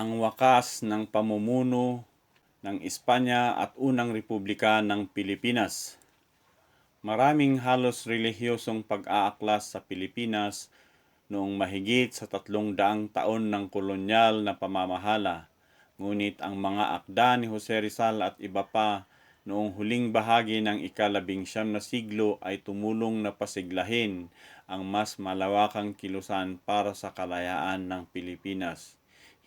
ang wakas ng pamumuno ng Espanya at unang republika ng Pilipinas. Maraming halos relihiyosong pag-aaklas sa Pilipinas noong mahigit sa tatlong daang taon ng kolonyal na pamamahala. Ngunit ang mga akda ni Jose Rizal at iba pa noong huling bahagi ng ikalabing siyam na siglo ay tumulong na pasiglahin ang mas malawakang kilusan para sa kalayaan ng Pilipinas.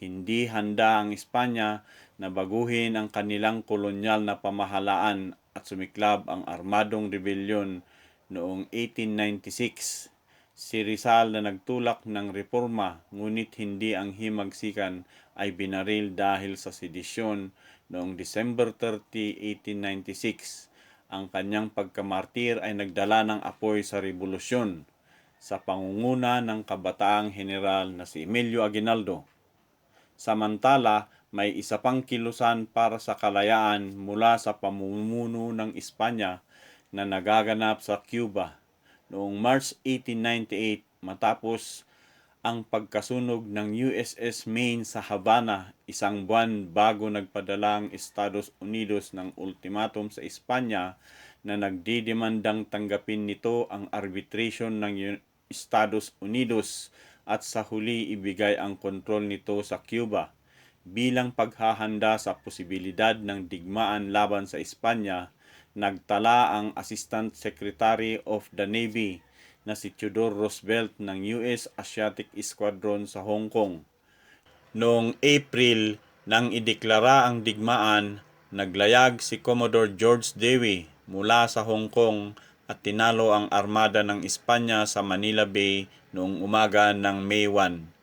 Hindi handa ang Espanya na baguhin ang kanilang kolonyal na pamahalaan at sumiklab ang armadong rebelyon noong 1896. Si Rizal na nagtulak ng reforma ngunit hindi ang himagsikan ay binaril dahil sa sedisyon noong December 30, 1896. Ang kanyang pagkamartir ay nagdala ng apoy sa revolusyon sa pangunguna ng kabataang general na si Emilio Aguinaldo. Samantala, may isa pang kilusan para sa kalayaan mula sa pamumuno ng Espanya na nagaganap sa Cuba. Noong March 1898, matapos ang pagkasunog ng USS Maine sa Havana isang buwan bago nagpadala ang Estados Unidos ng ultimatum sa Espanya na nagdidemandang tanggapin nito ang arbitration ng Estados Unidos at sa huli ibigay ang kontrol nito sa Cuba bilang paghahanda sa posibilidad ng digmaan laban sa Espanya, nagtala ang Assistant Secretary of the Navy na si Theodore Roosevelt ng US Asiatic Squadron sa Hong Kong. Noong April, nang ideklara ang digmaan, naglayag si Commodore George Dewey mula sa Hong Kong at tinalo ang armada ng Espanya sa Manila Bay noong umaga ng May 1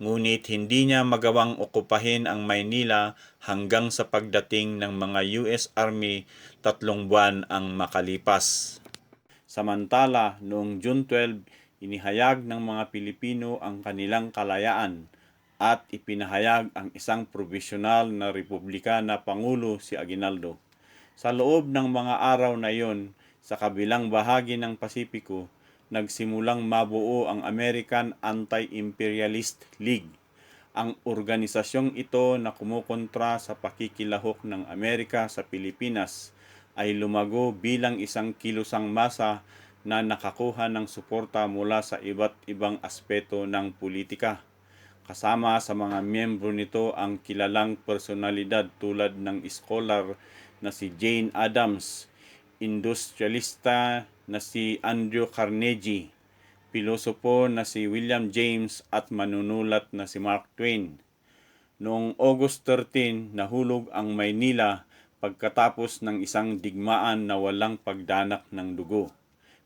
ngunit hindi niya magawang okupahin ang Maynila hanggang sa pagdating ng mga US Army tatlong buwan ang makalipas. Samantala, noong June 12, inihayag ng mga Pilipino ang kanilang kalayaan at ipinahayag ang isang provisional na republika na Pangulo si Aguinaldo. Sa loob ng mga araw na iyon, sa kabilang bahagi ng Pasipiko, nagsimulang mabuo ang American Anti-Imperialist League. Ang organisasyong ito na kumukontra sa pakikilahok ng Amerika sa Pilipinas ay lumago bilang isang kilusang masa na nakakuha ng suporta mula sa iba't ibang aspeto ng politika. Kasama sa mga miyembro nito ang kilalang personalidad tulad ng scholar na si Jane Addams, industrialista na si Andrew Carnegie, pilosopo na si William James at manunulat na si Mark Twain. Noong August 13, nahulog ang Maynila pagkatapos ng isang digmaan na walang pagdanak ng dugo.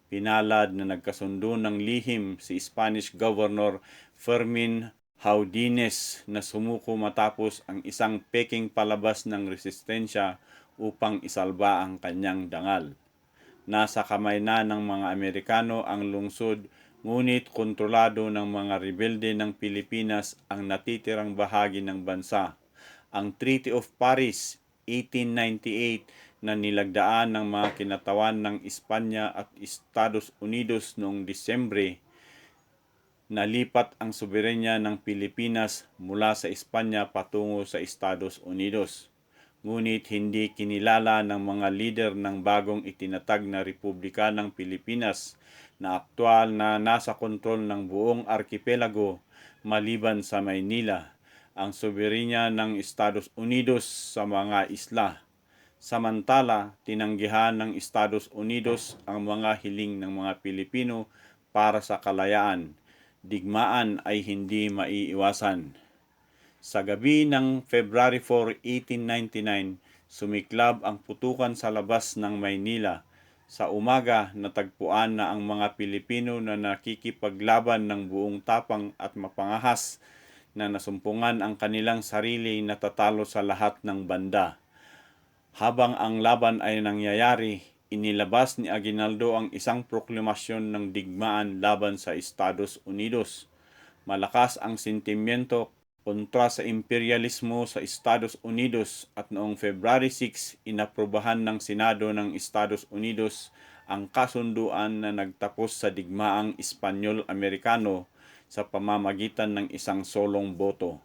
Pinalad na nagkasundo ng lihim si Spanish Governor Fermin Haudines na sumuko matapos ang isang peking palabas ng resistensya upang isalba ang kanyang dangal. Nasa kamay na ng mga Amerikano ang lungsod ngunit kontrolado ng mga rebelde ng Pilipinas ang natitirang bahagi ng bansa. Ang Treaty of Paris 1898 na nilagdaan ng mga kinatawan ng Espanya at Estados Unidos noong Disyembre nalipat ang soberenya ng Pilipinas mula sa Espanya patungo sa Estados Unidos ngunit hindi kinilala ng mga lider ng bagong itinatag na Republika ng Pilipinas na aktwal na nasa kontrol ng buong arkipelago maliban sa Maynila, ang soberenya ng Estados Unidos sa mga isla. Samantala, tinanggihan ng Estados Unidos ang mga hiling ng mga Pilipino para sa kalayaan. Digmaan ay hindi maiiwasan. Sa gabi ng February 4, 1899, sumiklab ang putukan sa labas ng Maynila. Sa umaga, natagpuan na ang mga Pilipino na nakikipaglaban ng buong tapang at mapangahas na nasumpungan ang kanilang sarili na tatalo sa lahat ng banda. Habang ang laban ay nangyayari, inilabas ni Aguinaldo ang isang proklamasyon ng digmaan laban sa Estados Unidos. Malakas ang sentimiento kontra sa imperialismo sa Estados Unidos at noong February 6 inaprobahan ng Senado ng Estados Unidos ang kasunduan na nagtapos sa digmaang Espanyol-Amerikano sa pamamagitan ng isang solong boto.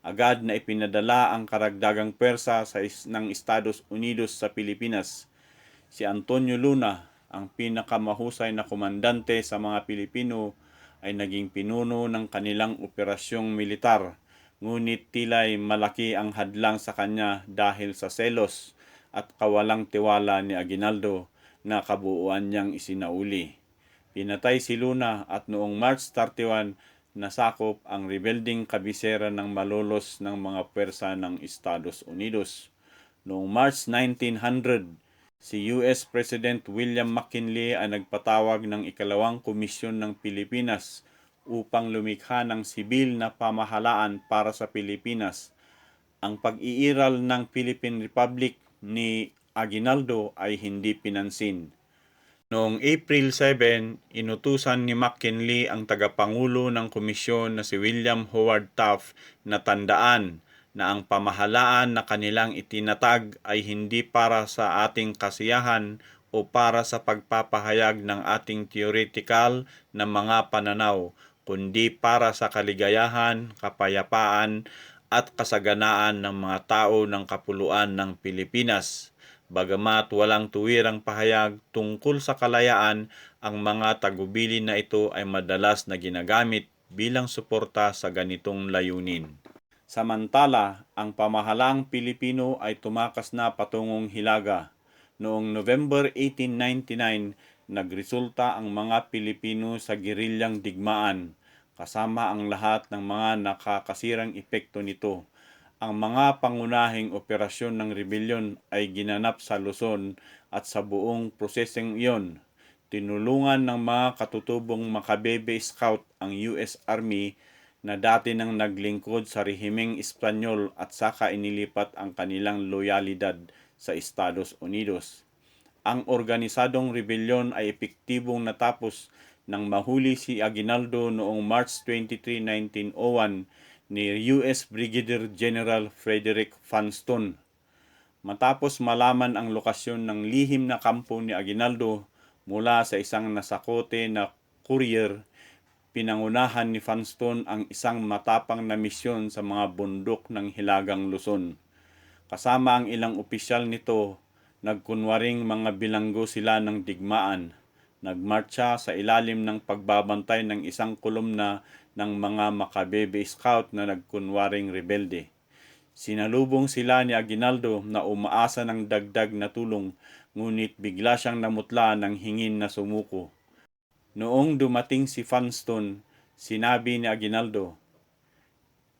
agad na ipinadala ang karagdagang pwersa sa ng Estados Unidos sa Pilipinas. Si Antonio Luna, ang pinakamahusay na komandante sa mga Pilipino, ay naging pinuno ng kanilang operasyong militar. Ngunit tila'y malaki ang hadlang sa kanya dahil sa selos at kawalang tiwala ni Aguinaldo na kabuuan niyang isinauli. Pinatay si Luna at noong March 31, nasakop ang rebelding kabisera ng malolos ng mga pwersa ng Estados Unidos. Noong March 1900, si US President William McKinley ay nagpatawag ng ikalawang komisyon ng Pilipinas upang lumikha ng sibil na pamahalaan para sa Pilipinas. Ang pag-iiral ng Philippine Republic ni Aguinaldo ay hindi pinansin. Noong April 7, inutusan ni McKinley ang tagapangulo ng komisyon na si William Howard Taft na tandaan na ang pamahalaan na kanilang itinatag ay hindi para sa ating kasiyahan o para sa pagpapahayag ng ating theoretical na mga pananaw, kundi para sa kaligayahan, kapayapaan, at kasaganaan ng mga tao ng kapuluan ng Pilipinas. Bagamat walang tuwirang pahayag tungkol sa kalayaan, ang mga tagubilin na ito ay madalas na ginagamit bilang suporta sa ganitong layunin. Samantala, ang pamahalaang Pilipino ay tumakas na patungong Hilaga. Noong November 1899, nagresulta ang mga Pilipino sa gerilyang digmaan, kasama ang lahat ng mga nakakasirang epekto nito. Ang mga pangunahing operasyon ng rebellion ay ginanap sa Luzon at sa buong proseseng iyon. Tinulungan ng mga katutubong Macabebe Scout ang US Army na dati nang naglingkod sa rehimeng Espanyol at saka inilipat ang kanilang loyalidad sa Estados Unidos. Ang organisadong rebellion ay epektibong natapos nang mahuli si Aguinaldo noong March 23, 1901 ni US Brigadier General Frederick Funston. Matapos malaman ang lokasyon ng lihim na kampo ni Aguinaldo mula sa isang nasakote na courier, pinangunahan ni Funston ang isang matapang na misyon sa mga bundok ng Hilagang Luzon. Kasama ang ilang opisyal nito, nagkunwaring mga bilanggo sila ng digmaan. Nagmarcha sa ilalim ng pagbabantay ng isang kolumna ng mga Macabebe Scout na nagkunwaring rebelde. Sinalubong sila ni Aguinaldo na umaasa ng dagdag na tulong ngunit bigla siyang namutla ng hingin na sumuko. Noong dumating si Funston, sinabi ni Aguinaldo,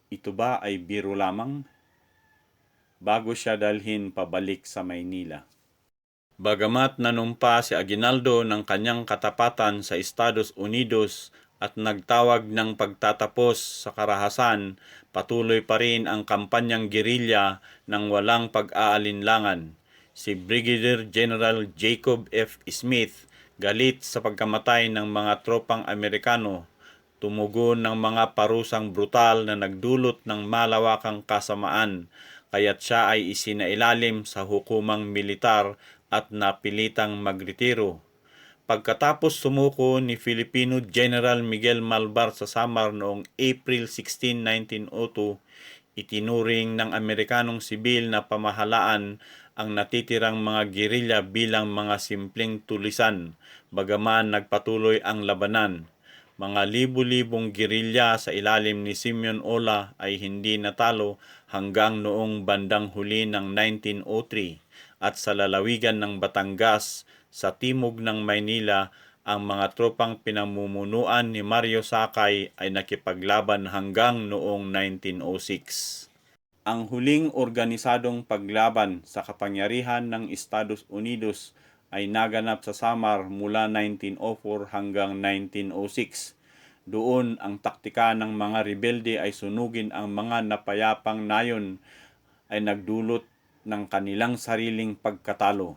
Ito ba ay biro lamang? Bago siya dalhin pabalik sa Maynila. Bagamat nanumpa si Aguinaldo ng kanyang katapatan sa Estados Unidos at nagtawag ng pagtatapos sa karahasan, patuloy pa rin ang kampanyang gerilya ng walang pag-aalinlangan. Si Brigadier General Jacob F. Smith galit sa pagkamatay ng mga tropang Amerikano, tumugon ng mga parusang brutal na nagdulot ng malawakang kasamaan, kaya't siya ay isinailalim sa hukumang militar at napilitang magretiro. Pagkatapos sumuko ni Filipino General Miguel Malvar sa Samar noong April 16, 1902, itinuring ng Amerikanong sibil na pamahalaan ang natitirang mga gerilya bilang mga simpleng tulisan, bagaman nagpatuloy ang labanan. Mga libu-libong gerilya sa ilalim ni Simeon Ola ay hindi natalo hanggang noong bandang huli ng 1903 at sa lalawigan ng Batangas sa timog ng Maynila ang mga tropang pinamumunuan ni Mario Sakay ay nakipaglaban hanggang noong 1906. Ang huling organisadong paglaban sa kapangyarihan ng Estados Unidos ay naganap sa Samar mula 1904 hanggang 1906. Doon ang taktika ng mga rebelde ay sunugin ang mga napayapang nayon ay nagdulot ng kanilang sariling pagkatalo.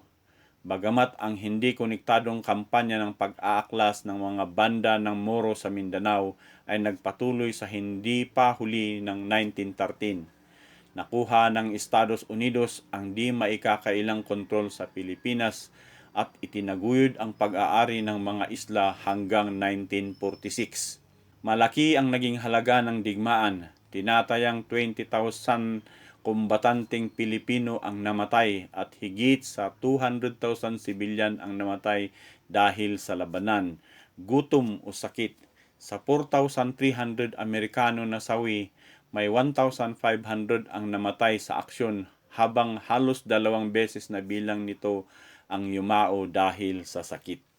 Bagamat ang hindi konektadong kampanya ng pag-aaklas ng mga banda ng Moro sa Mindanao ay nagpatuloy sa hindi pa huli ng 1913. Nakuha ng Estados Unidos ang di maikakailang kontrol sa Pilipinas at itinaguyod ang pag-aari ng mga isla hanggang 1946. Malaki ang naging halaga ng digmaan, Tinatayang 20,000 kumbatanteng Pilipino ang namatay at higit sa 200,000 sibilyan ang namatay dahil sa labanan, gutom o sakit. Sa 4,300 Amerikano na sawi, may 1,500 ang namatay sa aksyon habang halos dalawang beses na bilang nito ang yumao dahil sa sakit.